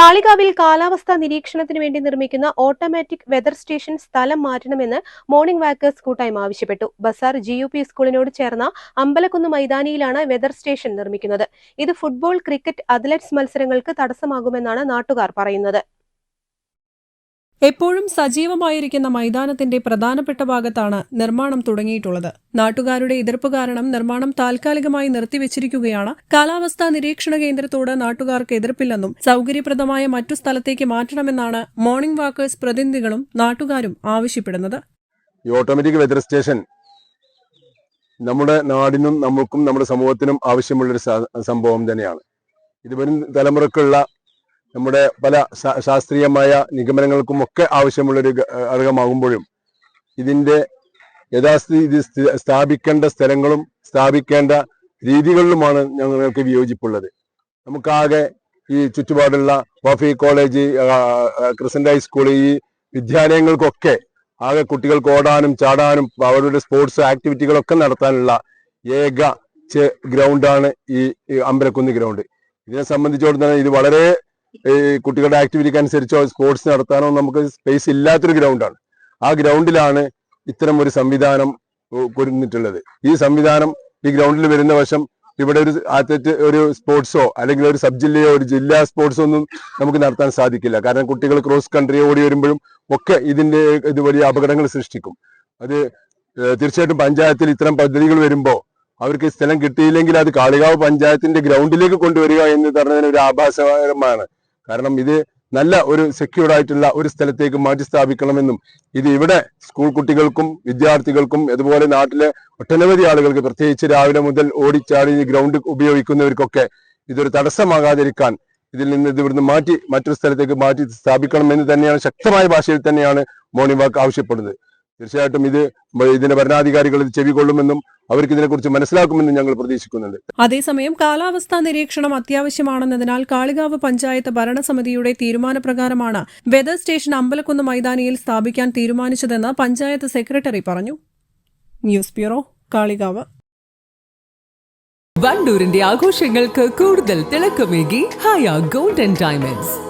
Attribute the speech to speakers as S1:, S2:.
S1: കാളികാവിൽ കാലാവസ്ഥാ നിരീക്ഷണത്തിന് വേണ്ടി നിർമ്മിക്കുന്ന ഓട്ടോമാറ്റിക് വെതർ സ്റ്റേഷൻ സ്ഥലം മാറ്റണമെന്ന് മോർണിംഗ് വാക്കേഴ്സ് കൂട്ടായ്മ ആവശ്യപ്പെട്ടു. ബസാർ ജി യു സ്കൂളിനോട് ചേർന്ന അമ്പലക്കുന്ന് മൈതാനിയിലാണ് വെതർ സ്റ്റേഷൻ നിർമ്മിക്കുന്നത്. ഇത് ഫുട്ബോൾ ക്രിക്കറ്റ് അത്ലറ്റ്സ് മത്സരങ്ങൾക്ക് തടസ്സമാകുമെന്നാണ് നാട്ടുകാർ പറയുന്നത്.
S2: എപ്പോഴും സജീവമായിരിക്കുന്ന മൈതാനത്തിന്റെ പ്രധാനപ്പെട്ട ഭാഗത്താണ് നിർമ്മാണം തുടങ്ങിയിട്ടുള്ളത്. നാട്ടുകാരുടെ എതിർപ്പ് കാരണം നിർമ്മാണം താൽക്കാലികമായി നിർത്തിവച്ചിരിക്കുകയാണ്. കാലാവസ്ഥാ നിരീക്ഷണ കേന്ദ്രത്തോട് നാട്ടുകാർക്ക് എതിർപ്പില്ലെന്നും സൌകര്യപ്രദമായ മറ്റു സ്ഥലത്തേക്ക് മാറ്റണമെന്നാണ് മോർണിംഗ് വാക്കേഴ്സ് പ്രതിനിധികളും നാട്ടുകാരും ആവശ്യപ്പെടുന്നത്.
S3: ഓട്ടോമാറ്റിക് വെതർ സ്റ്റേഷൻ നമ്മുടെ നാടിനും നമുക്കും നമ്മുടെ സമൂഹത്തിനും ആവശ്യമുള്ളൊരു സംഭവം തന്നെയാണ്. ഇത് വരും തലമുറക്കുള്ള നമ്മുടെ പല ശാസ്ത്രീയമായ നിഗമനങ്ങൾക്കും ഒക്കെ ആവശ്യമുള്ളൊരു ഘടകമാകുമ്പോഴും ഇതിന്റെ യഥാസ്ഥിതി സ്ഥാപിക്കേണ്ട സ്ഥലങ്ങളും സ്ഥാപിക്കേണ്ട രീതികളിലുമാണ് ഞങ്ങൾക്ക് വിയോജിപ്പുള്ളത്. നമുക്കാകെ ഈ ചുറ്റുപാടുള്ള വഫി കോളേജ് ക്രിസന്റ് ഹൈസ്കൂൾ ഈ വിദ്യാലയങ്ങൾക്കൊക്കെ ആകെ കുട്ടികൾക്ക് ഓടാനും ചാടാനും അവരുടെ സ്പോർട്സ് ആക്ടിവിറ്റികളൊക്കെ നടത്താനുള്ള ഏക ഗ്രൗണ്ടാണ് ഈ അമ്പലക്കുന്ന് ഗ്രൗണ്ട്. ഇതിനെ സംബന്ധിച്ചിടത്തോളം ഇത് വളരെ ഈ കുട്ടികളുടെ ആക്ടിവിറ്റിക്ക് അനുസരിച്ചോ സ്പോർട്സ് നടത്താനോ നമുക്ക് സ്പേസ് ഇല്ലാത്തൊരു ഗ്രൗണ്ടാണ് ആ ഗ്രൗണ്ടിലാണ് ഇത്തരം ഒരു സംവിധാനം കൊരുന്നിട്ടുള്ളത് ഈ സംവിധാനം ഈ ഗ്രൗണ്ടിൽ വരുന്ന വശം ഇവിടെ ഒരു അത്ലറ്റ് ഒരു സ്പോർട്സോ അല്ലെങ്കിൽ ഒരു സബ് ജില്ലയോ ഒരു ജില്ലാ സ്പോർട്സോ ഒന്നും നമുക്ക് നടത്താൻ സാധിക്കില്ല. കാരണം കുട്ടികൾ ക്രോസ് കൺട്രി ഓടി വരുമ്പോഴും ഒക്കെ ഇതിന്റെ ഇത് വലിയ അപകടങ്ങൾ സൃഷ്ടിക്കും. അത് തീർച്ചയായിട്ടും പഞ്ചായത്തിൽ ഇത്തരം പദ്ധതികൾ വരുമ്പോൾ അവർക്ക് സ്ഥലം കിട്ടിയില്ലെങ്കിൽ അത് കാളികാവ് പഞ്ചായത്തിന്റെ ഗ്രൗണ്ടിലേക്ക് കൊണ്ടുവരിക എന്ന് പറഞ്ഞതിന് ഒരു ആഭാസകരമാണ്. കാരണം ഇത് നല്ല ഒരു സെക്യൂർഡ് ആയിട്ടുള്ള ഒരു സ്ഥലത്തേക്ക് മാറ്റി സ്ഥാപിക്കണമെന്നും ഇത് ഇവിടെ സ്കൂൾ കുട്ടികൾക്കും വിദ്യാർത്ഥികൾക്കും അതുപോലെ നാട്ടിലെ ഒട്ടനവധി ആളുകൾക്ക് പ്രത്യേകിച്ച് രാവിലെ മുതൽ ഓടിച്ചാടി ഗ്രൗണ്ട് ഉപയോഗിക്കുന്നവർക്കൊക്കെ ഇതൊരു തടസ്സമാകാതിരിക്കാൻ ഇതിൽ നിന്ന് ഇത് ഇവിടുന്ന് മാറ്റി മറ്റൊരു സ്ഥലത്തേക്ക് മാറ്റി സ്ഥാപിക്കണമെന്ന് തന്നെയാണ് ശക്തമായ ഭാഷയിൽ തന്നെയാണ് മോർണിംഗ് വാക്ക് ആവശ്യപ്പെടുന്നത്. തീർച്ചയായിട്ടും ഇത് ഇതിന്റെ ഭരണാധികാരികൾ ഇത് ചെവികൊള്ളുമെന്നും അവർക്ക് ഇതിനെക്കുറിച്ച് മനസ്സിലാക്കുമെന്നും ഞങ്ങൾ പ്രതീക്ഷിക്കുന്നുണ്ട്.
S2: അതേസമയം കാലാവസ്ഥാ നിരീക്ഷണം അത്യാവശ്യമാണെന്നതിനാൽ കാളികാവ് പഞ്ചായത്ത് ഭരണസമിതിയുടെ തീരുമാനപ്രകാരമാണ് വെതർ സ്റ്റേഷൻ അമ്പലക്കുന്ന് മൈതാനിയിൽ സ്ഥാപിക്കാൻ തീരുമാനിച്ചതെന്ന് പഞ്ചായത്ത് സെക്രട്ടറി പറഞ്ഞു. News bureau Kalikavu.
S4: വണ്ടൂരിന്റെ ആഘോഷങ്ങൾക്ക് കൂടുതൽ തിളക്കമേകി ഹായ ഗോൾഡൻ ഡയമണ്ട്സ്